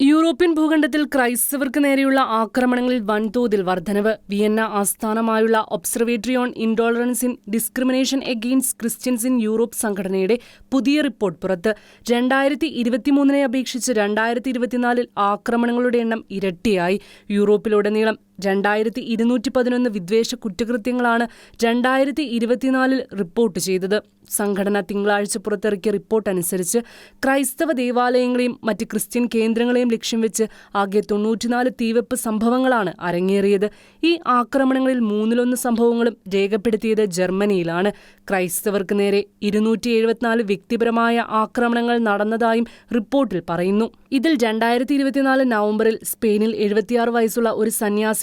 European ഭൂഖണ്ഡത്തിൽ ക്രൈസ്തവർക്ക് നേരെയുള്ള ആക്രമണങ്ങളിൽ വൻതോതിൽ വർധനവ്. വിയന്ന ആസ്ഥാനമായുള്ള observatory on intolerance in discrimination against Christians in Europe സംഘടനയുടെ പുതിയ റിപ്പോർട്ട് പുറത്ത്. രണ്ടായിരത്തി ഇരുപത്തിമൂന്നിനെ അപേക്ഷിച്ച് രണ്ടായിരത്തി ഇരുപത്തിനാലിൽ ആക്രമണങ്ങളുടെ എണ്ണം ഇരട്ടിയായി. യൂറോപ്പിലുടനീളം രണ്ടായിരത്തി ഇരുന്നൂറ്റി പതിനൊന്ന് വിദ്വേഷ കുറ്റകൃത്യങ്ങളാണ് രണ്ടായിരത്തി ഇരുപത്തിനാലിൽ റിപ്പോർട്ട് ചെയ്തത്. സംഘടന തിങ്കളാഴ്ച പുറത്തിറക്കിയ റിപ്പോർട്ട് അനുസരിച്ച് ക്രൈസ്തവ ദേവാലയങ്ങളെയും മറ്റ് ക്രിസ്ത്യൻ കേന്ദ്രങ്ങളെയും ലക്ഷ്യം വെച്ച് ആകെ തൊണ്ണൂറ്റിനാല് തീവെപ്പ് സംഭവങ്ങളാണ് അരങ്ങേറിയത്. ഈ ആക്രമണങ്ങളിൽ മൂന്നിലൊന്ന് സംഭവങ്ങളും രേഖപ്പെടുത്തിയത് ജർമ്മനിയിലാണ്. ക്രൈസ്തവർക്ക് നേരെ ഇരുന്നൂറ്റി എഴുപത്തിനാല് വ്യക്തിപരമായ ആക്രമണങ്ങൾ നടന്നതായും റിപ്പോർട്ടിൽ പറയുന്നു. ഇതിൽ രണ്ടായിരത്തി ഇരുപത്തിനാല് നവംബറിൽ സ്പെയിനിൽ എഴുപത്തിയാറ് വയസ്സുള്ള ഒരു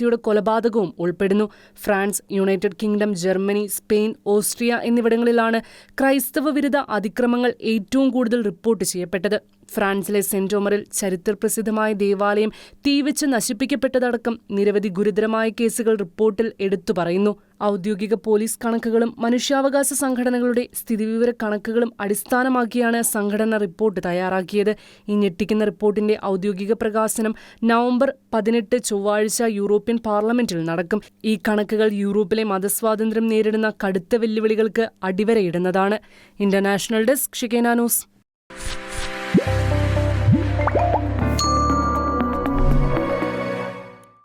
സന്യാസിയുടെ കൊലപാതകവും ഉൾപ്പെടുന്നു. France United Kingdom Germany Spain Austria എന്നിവിടങ്ങളിലാണ് ക്രൈസ്തവ വിരുദ്ധ അതിക്രമങ്ങൾ ഏറ്റവും കൂടുതൽ റിപ്പോർട്ട് ചെയ്യപ്പെട്ടത്. ഫ്രാൻസിലെ സെന്റ് ടോമറിൽ ചരിത്രപ്രസിദ്ധമായ ദേവാലയം തീവച്ച് നശിപ്പിക്കപ്പെട്ടതടക്കം നിരവധി ഗുരുതരമായ കേസുകൾ റിപ്പോർട്ടിൽ എടുത്തു പറയുന്നു. ഔദ്യോഗിക പോലീസ് കണക്കുകളും മനുഷ്യാവകാശ സംഘടനകളുടെ സ്ഥിതിവിവര കണക്കുകളും അടിസ്ഥാനമാക്കിയാണ് സംഘടന റിപ്പോർട്ട് തയ്യാറാക്കിയത്. ഈ ഞെട്ടിക്കുന്ന റിപ്പോർട്ടിന്റെ ഔദ്യോഗിക പ്രകാശനം നവംബർ പതിനെട്ട് ചൊവ്വാഴ്ച യൂറോപ്യൻ പാർലമെന്റിൽ നടക്കും. ഈ കണക്കുകൾ യൂറോപ്പിലെ മതസ്വാതന്ത്ര്യം നേരിടുന്ന കടുത്ത വെല്ലുവിളികൾക്ക് അടിവരയിടുന്നതാണ്. International desk Shekinah news.